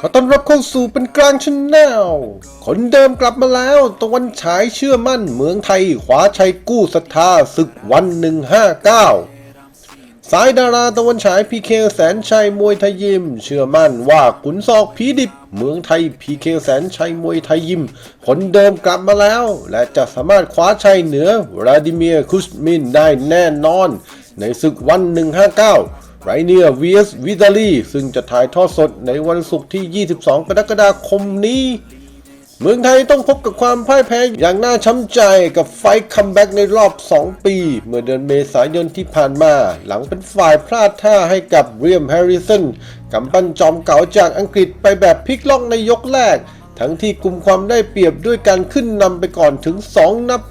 ขอต้อนรับเข้าสู่เป็นกลางชแนลคนเดิมกลับมาแล้ว ตะวันฉายเชื่อมั่นเมืองไทยขวาชัยกู้ศรัทธาศึกวัน159สายดาราตะวันฉายพีเคแสนชัยมวยไทยยิม เชื่อมั่นว่าขุนศอกผีดิบ เมืองไทยพีเคแสนชัยมวยไทยยิมคนเดิมกลับมาแล้ว และจะสามารถคว้าชัยเหนือวลาดิเมียร์คุสมินได้แน่นอน ในศึกวัน 159 ไรเนีย vs วิตาลีซึ่งจะถ่ายทอดสดในวันศุกร์ที่ 22 กรกฎาคมนี้ เมืองไทยต้องพบกับความพ่ายแพ้อย่างน่าช้ำใจกับไฟคัมแบ็กในรอบ 2 ปี เมื่อเดือนเมษายนที่ผ่านมา หลังเป็นฝ่ายพลาดท่าให้กับเรียมแฮร์ริสันกำปั้นจอมเก่าจากอังกฤษไปแบบพลิกล็อกในยกแรก ทั้งที่กลุ่มความได้เปรียบด้วยการขึ้นนำไปก่อนถึง 2 นับ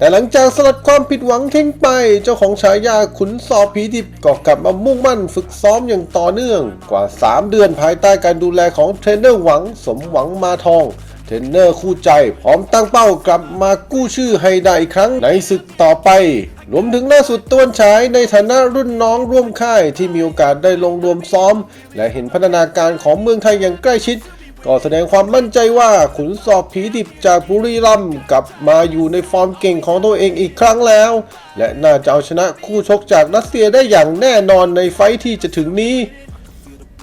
แต่หลังจากสลัดความผิดหวังทิ้งไป เจ้าของฉายาขุนศอบผีดิบก็กลับมามุ่งมั่นฝึกซ้อมอย่างต่อเนื่องกว่า 3 เดือนภายใต้การดูแลของเทรนเนอร์หวังสมหวังมาทองเทรนเนอร์คู่ใจพร้อมตั้งเป้ากลับมากู้ชื่อให้ได้อีกครั้งในศึกต่อไป รวมถึงล่าสุดตัวนฉายในฐานะรุ่นน้องร่วมค่ายที่มีโอกาสได้ลงรวมซ้อม และเห็นพัฒนาการของเมืองไทยอย่างใกล้ชิด ก็แสดงความมั่นใจว่าขุนศอกผีดิบจากบุรีรัมย์กลับมาอยู่ในฟอร์มเก่งของตัวเองอีกครั้งแล้ว และน่าจะเอาชนะคู่ชกจากรัสเซียได้อย่างแน่นอนในไฟที่จะถึงนี้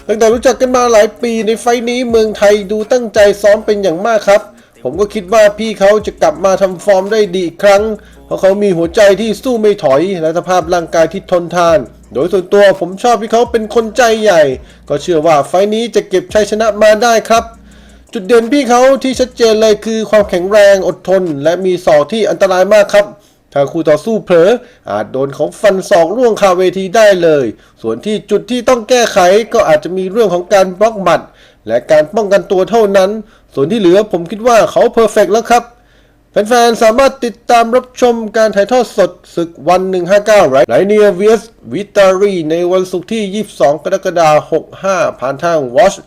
ตั้งแต่รู้จักกันมาหลายปีในไฟนี้เมืองไทยดูตั้งใจซ้อมเป็นอย่างมากครับ ผมก็คิดว่าพี่เขาจะกลับมาทำฟอร์มได้ดีอีกครั้ง เพราะเขามีหัวใจที่สู้ไม่ถอยและสภาพร่างกายที่ทนทาน โดยส่วนตัวผมชอบที่เขาเป็นคนใจใหญ่ ก็เชื่อว่าไฟท์นี้จะเก็บชัยชนะมาได้ครับ จุดเด่นพี่เขาที่ชัดเจนเลยคือความแข็งแรงอดทน และมีศอกที่อันตรายมากครับถ้าคู่ต่อสู้เผลออาจโดนของฟันศอกร่วงคาเวทีได้เลย ส่วนที่จุดที่ต้องแก้ไขก็อาจจะมีเรื่องของการบล็อกหมัด และการป้องกันตัวเท่านั้นส่วนที่เหลือผมคิดว่าเขาเพอร์เฟกต์แล้วครับ แฟนๆ สามารถติดตามรับชมการถ่ายทอดสดศึกวัน 159 ไรเนีย vs วิตารีในวันศุกร์ที่ 22 กรกฎาคม 65 ผ่านทาง watch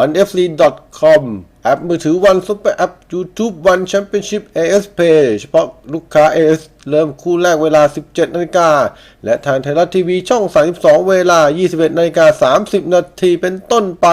onefc.com แอปมือถือวันซุปเปอร์แอป YouTube วันแชมเปี้ยนชิพ AS Pay เฉพาะลูกค้า AS เริ่มคู่แรกเวลา 17นาฬิกาและทางไทยรัฐทีวีช่อง 32 เวลา 21นาฬิกา30 นาทีเป็นต้นไป